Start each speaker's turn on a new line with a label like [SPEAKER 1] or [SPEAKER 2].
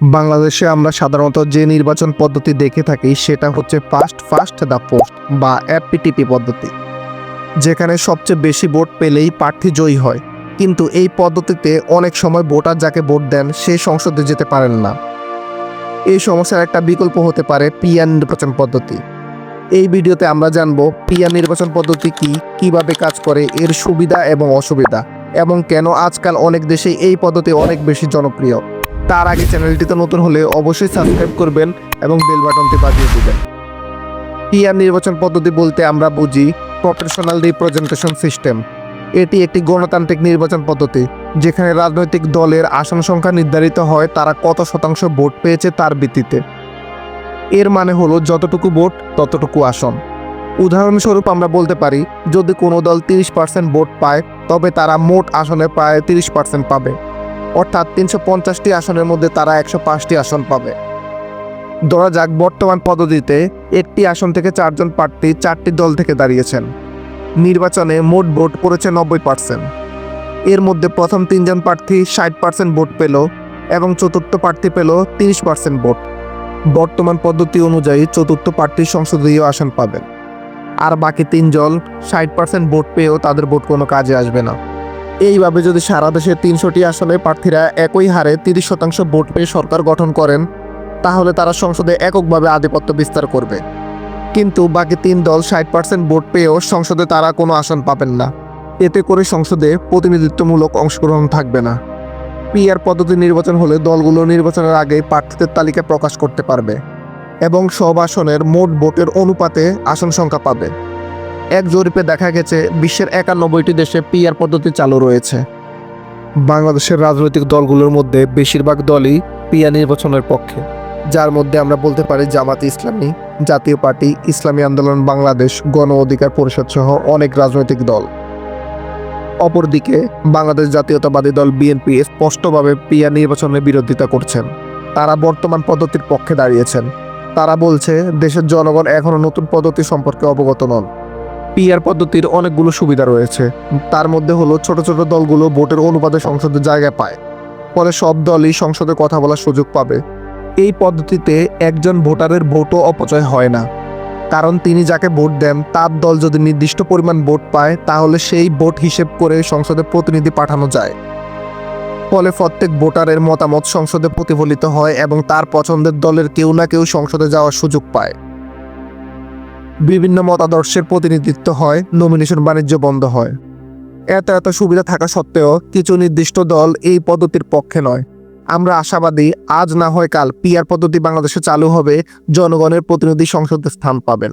[SPEAKER 1] বাংলাদেশে আমরা সাধারণত যে নির্বাচন পদ্ধতি দেখে থাকি সেটা হচ্ছে ফার্স্ট ফার্স্ট দ্য পোস্ট বা এফপিটিপি পদ্ধতি, যেখানে সবচেয়ে বেশি ভোট পেলেই প্রার্থী জয়ী হয়। কিন্তু এই পদ্ধতিতে অনেক সময় ভোটার যাকে ভোট দেন সে সংসদে যেতে পারেন না। এই সমস্যার একটা বিকল্প হতে পারে পিয়ার নির্বাচন পদ্ধতি। এই ভিডিওতে আমরা জানব পিয়ার নির্বাচন পদ্ধতি কি, কীভাবে কাজ করে, এর সুবিধা এবং অসুবিধা, এবং কেন আজকাল অনেক দেশে এই পদ্ধতি অনেক বেশি জনপ্রিয়। তার আগে চ্যানেলটিতে নতুন হলে অবশ্যই সাবস্ক্রাইব করবেন এবং বেল বাটনটি বাজিয়ে দেবেন। পিআর নির্বাচন পদ্ধতি বলতে আমরা বুঝি প্রফেশনাল রিপ্রেজেন্টেশন সিস্টেম। এটি একটি গণতান্ত্রিক নির্বাচন পদ্ধতি, যেখানে রাজনৈতিক দলের আসন সংখ্যা নির্ধারিত হয়, তারা কত শতাংশ ভোট পেয়েছে তার ভিত্তিতে। এর মানে হলো যতটুকু ভোট, ততটুকু আসন। উদাহরণস্বরূপ আমরা বলতে পারি, যদি কোনো দল তিরিশ পার্সেন্ট ভোট পায়, তবে তারা মোট আসনে প্রায় তিরিশ পার্সেন্ট পাবে। অর্থাৎ তিনশো পঞ্চাশটি আসনের মধ্যে তারা একশো পাঁচটি আসন পাবে। ধরা যাক, বর্তমান পদ্ধতিতে একটি আসন থেকে চারজন প্রার্থী চারটি দল থেকে দাঁড়িয়েছেন। নির্বাচনে মোট ভোট পড়েছে নব্বই পার্সেন্ট। এর মধ্যে প্রথম তিনজন প্রার্থী ষাট পার্সেন্ট ভোট পেল এবং চতুর্থ প্রার্থী পেল তিরিশ পার্সেন্ট ভোট। বর্তমান পদ্ধতি অনুযায়ী চতুর্থ প্রার্থী সংসদীয় আসন পাবেন। আর বাকি তিনজন ষাট পার্সেন্ট ভোট পেয়েও তাদের ভোট কোনো কাজে আসবে না। এইভাবে যদি সারা দেশে তিনশোটি আসনে প্রার্থীরা একই হারে তিরিশ শতাংশ ভোট পেয়ে সরকার গঠন করেন, তাহলে তারা সংসদে এককভাবে আধিপত্য বিস্তার করবে। কিন্তু বাকি তিন দল ষাট পার্সেন্ট ভোট পেয়েও সংসদে তারা কোনো আসন পাবেন না। এতে করে সংসদে প্রতিনিধিত্বমূলক অংশগ্রহণ থাকবে না। পিআর পদ্ধতি নির্বাচন হলে দলগুলো নির্বাচনের আগে প্রার্থীদের তালিকা প্রকাশ করতে পারবে এবং সব আসনের মোট ভোটের অনুপাতে আসন সংখ্যা পাবে। এক জরিপে দেখা গেছে বিশ্বের একানব্বইটি দেশে পিআর পদ্ধতি চালু রয়েছে। বাংলাদেশের রাজনৈতিক দলগুলোর মধ্যে বেশিরভাগ দলই পিয়া নির্বাচনের পক্ষে, যার মধ্যে আমরা বলতে পারি জামাত ইসলামী, জাতীয় পার্টি, ইসলামী আন্দোলন, বাংলাদেশ, গণ অধিকার পরিষদ সহ অনেক রাজনৈতিক দল। অপরদিকে, বাংলাদেশ জাতীয়তাবাদী দল বিএনপি স্পষ্টভাবে পিয়া নির্বাচনের বিরোধিতা করছেন। তারা বর্তমান পদ্ধতির পক্ষে দাঁড়িয়েছেন। তারা বলছে, দেশের জনগণ এখনও নতুন পদ্ধতি সম্পর্কে অবগত নন। পিআর পদ্ধতির অনেকগুলো সুবিধা রয়েছে। তার মধ্যে হলো ছোট ছোট দলগুলো ভোটের অনুপাতে সংসদে জায়গা পায়। ফলে সব দলই সংসদে কথা বলার সুযোগ পাবে। এই পদ্ধতিতে একজন ভোটারের ভোটও অপচয় হয় না। কারণ তিনি যাকে ভোট দেন, তার দল যদি নির্দিষ্ট পরিমাণ ভোট পায়, তাহলে সেই ভোট হিসেব করে সংসদে প্রতিনিধি পাঠানো যায়। ফলে প্রত্যেক ভোটারের মতামত সংসদে প্রতিফলিত হয় এবং তার পছন্দের দলের কেউ না কেউ সংসদে যাওয়ার সুযোগ পায়। বিভিন্ন মতাদর্শের প্রতিনিধিত্ব হয় নমিনেশন বাণিজ্য বন্ধ হয়। এত এত সুবিধা থাকা সত্ত্বেও কিছু নির্দিষ্ট দল এই পদ্ধতির পক্ষে নয়। আমরা আশাবাদী আজ না হয় কাল পিআর পদ্ধতি বাংলাদেশে চালু হবে, জনগণের প্রতিনিধি সংসদে স্থান পাবেন।